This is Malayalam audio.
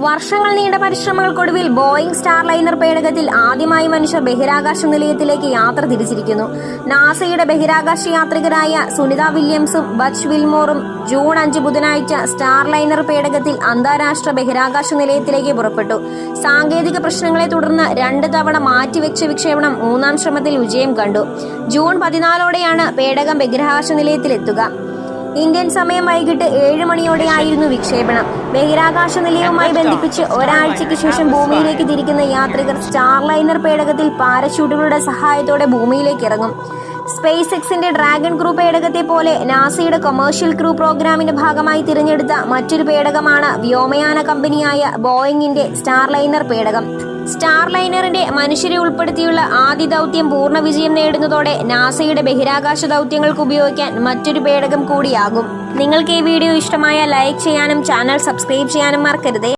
വർഷങ്ങൾ നീണ്ട പരിശ്രമങ്ങൾക്കൊടുവിൽ ബോയിങ് സ്റ്റാർലൈനർ പേടകത്തിൽ ആദ്യമായി മനുഷ്യർ ബഹിരാകാശ നിലയത്തിലേക്ക് യാത്ര തിരിച്ചിരിക്കുന്നു. നാസയുടെ ബഹിരാകാശ യാത്രികരായ സുനിത വില്യംസും ബച്ച് വിൽമോറും ജൂൺ അഞ്ച് ബുധനാഴ്ച സ്റ്റാർലൈനർ പേടകത്തിൽ അന്താരാഷ്ട്ര ബഹിരാകാശ നിലയത്തിലേക്ക് പുറപ്പെട്ടു. സാങ്കേതിക പ്രശ്നങ്ങളെ തുടർന്ന് രണ്ട് തവണ മാറ്റിവെച്ച വിക്ഷേപണം മൂന്നാം ശ്രമത്തിൽ വിജയം കണ്ടു. ജൂൺ പതിനാലോടെയാണ് പേടകം ബഹിരാകാശ നിലയത്തിലെത്തുക. ഇന്ത്യൻ സമയം വൈകിട്ട് ഏഴ് മണിയോടെയായിരുന്നു വിക്ഷേപണം. ബഹിരാകാശ നിലയവുമായി ബന്ധിപ്പിച്ച് ഒരാഴ്ചയ്ക്ക് ശേഷം ഭൂമിയിലേക്ക് തിരിക്കുന്ന യാത്രികർ സ്റ്റാർലൈനർ പേടകത്തിൽ പാരഷൂട്ടുകളുടെ സഹായത്തോടെ ഭൂമിയിലേക്ക് ഇറങ്ങും. സ്പേസ് എക്സിന്റെ ഡ്രാഗൺ ക്രൂ പേടകത്തെ പോലെ നാസയുടെ കൊമേഴ്ഷ്യൽ ക്രൂ പ്രോഗ്രാമിന്റെ ഭാഗമായി തിരഞ്ഞെടുത്ത മറ്റൊരു പേടകമാണ് വ്യോമയാന കമ്പനിയായ ബോയിങ്ങിന്റെ സ്റ്റാർലൈനർ പേടകം. സ്റ്റാർലൈനറിന്റെ മനുഷ്യരെ ഉൾപ്പെടുത്തിയുള്ള ആദ്യ ദൗത്യം പൂർണ വിജയം നേടുന്നതോടെ നാസയുടെ ബഹിരാകാശ ദൗത്യങ്ങൾക്ക് ഉപയോഗിക്കാൻ മറ്റൊരു പേടകം കൂടിയാകും. നിങ്ങൾക്ക് ഈ വീഡിയോ ഇഷ്ടമായ ലൈക്ക് ചെയ്യാനും ചാനൽ സബ്സ്ക്രൈബ് ചെയ്യാനും മറക്കരുതേ.